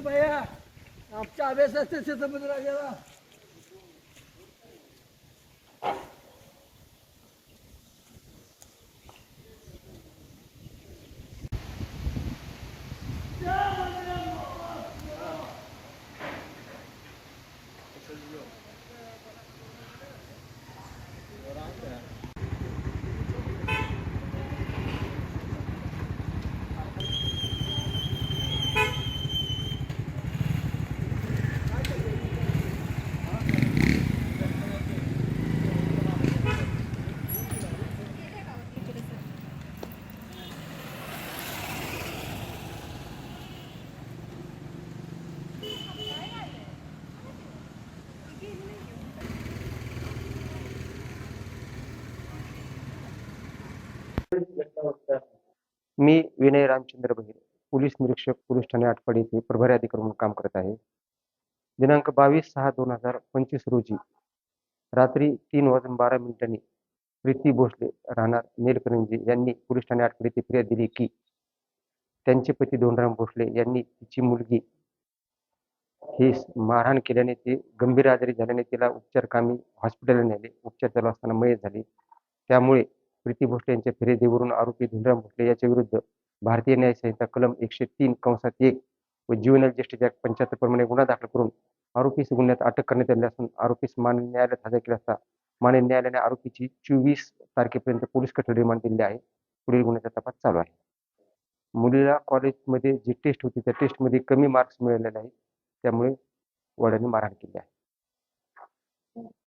भैया आमच्या अभ्यासाचे समुद्र राजाला मी विनय रामचंद्र बहिरे पोलीस निरीक्षक पोलीस ठाणे आटपाडी येथे प्रभारी अधिकारी म्हणून काम करत आहे. दिनांक बावीस सहा दोन हजार पंचवीस रोजी रात्री तीन वाजून बारा मिनिटांनी प्रीती भोसले राहणार नेलकरंजी यांनी पोलीस ठाणे आटपाडी येथे फिर्याद दिली की त्यांचे पती धोंडराम भोसले यांनी तिची मुलगी ही मारहाण केल्याने ती गंभीर आजारी झाल्याने तिला उपचारकामी हॉस्पिटलला नेले. उपचार चालू असताना मयत झाली. त्यामुळे प्रीती भोसले यांच्या फिर्यादीवरून आरोपी धनराम भोसले याच्या विरुद्ध भारतीय न्याय संहिता कलम एकशे तीन कंसात एक व ज्युएनएल जस्टिस ऍक्ट पंच्याहत्तर प्रमाणे गुन्हा दाखल करून आरोपीस गुन्ह्यात अटक करण्यात आली असून आरोपीस मान्य न्यायालयात हजर केला असता मान्य न्यायालयाने आरोपीची चोवीस तारखेपर्यंत पोलीस कस्टडी रिमांड दिली आहे. पुढील गुन्ह्याचा तपास चालू आहे. मुलीला कॉलेजमध्ये जी टेस्ट होती त्या टेस्टमध्ये कमी मार्क्स मिळालेले आहेत. त्यामुळे वडिलांनी मारहाण केली आहे.